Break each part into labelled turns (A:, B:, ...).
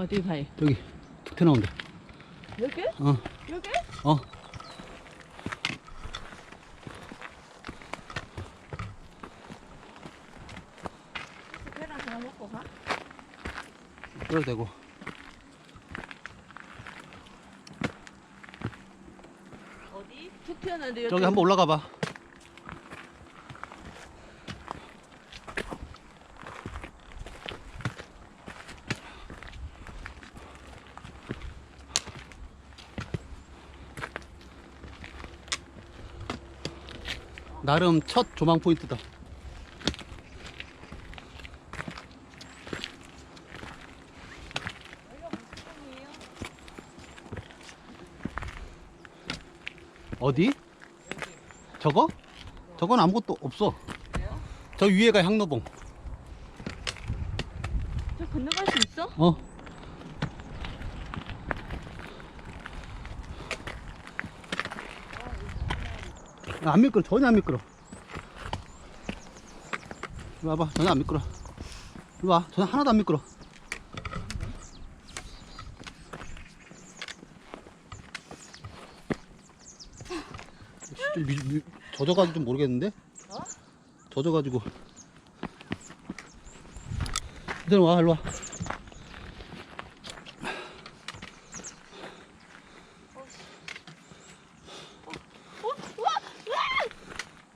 A: 어디 바위?
B: 저기 툭 튀어나온다.
A: 여기?
B: 어,
A: 여기?
B: 어.
A: 계란 하나 먹고 가?
B: 그래도 되고.
A: 어디? 툭 튀어나왔는데
B: 저기 한번 올라가 봐. 나름 첫 조망 포인트다. 어디? 저거? 저건 아무것도 없어. 저 위에가 향로봉.
A: 저 건너갈 수 있어?
B: 어. 안 미끄러, 전혀 안 미끄러. 이리 와봐, 전혀 안 미끄러. 이리 와, 전혀 하나도 안 미끄러. 좀 미, 미, 젖어가지고 좀 모르겠는데?
A: 어?
B: 젖어가지고. 이대로 와, 일로 와.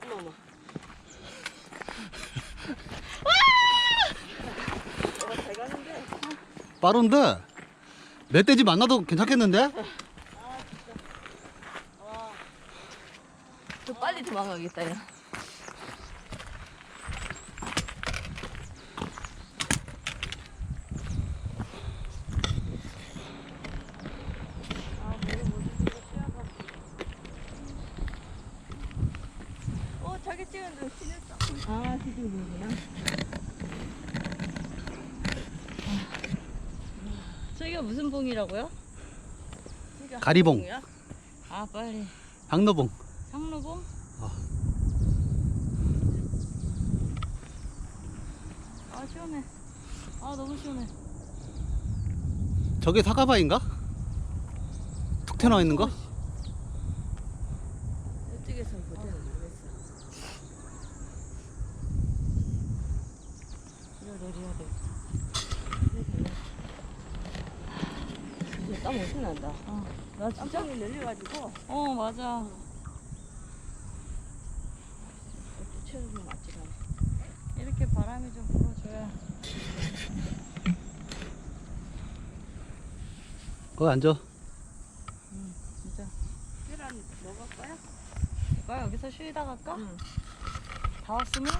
A: 어머 어머 잘 가는데
B: 빠른데? 멧돼지 만나도 괜찮겠는데?
A: 더 빨리 도망가겠다 야 어, 자기 찍은 데 신했어. 아, 뒤지고 보는구나. 아. 저기가 무슨 봉이라고요? 저기가
B: 가리봉.
A: 봉이야? 아, 빨리.
B: 박노봉.
A: 상로봉?
B: 어.
A: 아, 시원해. 아, 너무 시원해.
B: 저게 사과바인가? 툭 튀어나와 있는 거?
A: 이쪽에서 그대로 모르겠어. 이거 내려야 돼. 이제 땀 엄청 난다. 어, 나 진짜? 땀이 내려가지고. 어, 맞아. 체력이 맞지 않아. 이렇게 바람이 좀 불어줘야.
B: 거기 앉아.
A: 진짜. 계란 먹을 거야? 이거 여기서 쉬다 갈까? 다 왔으면?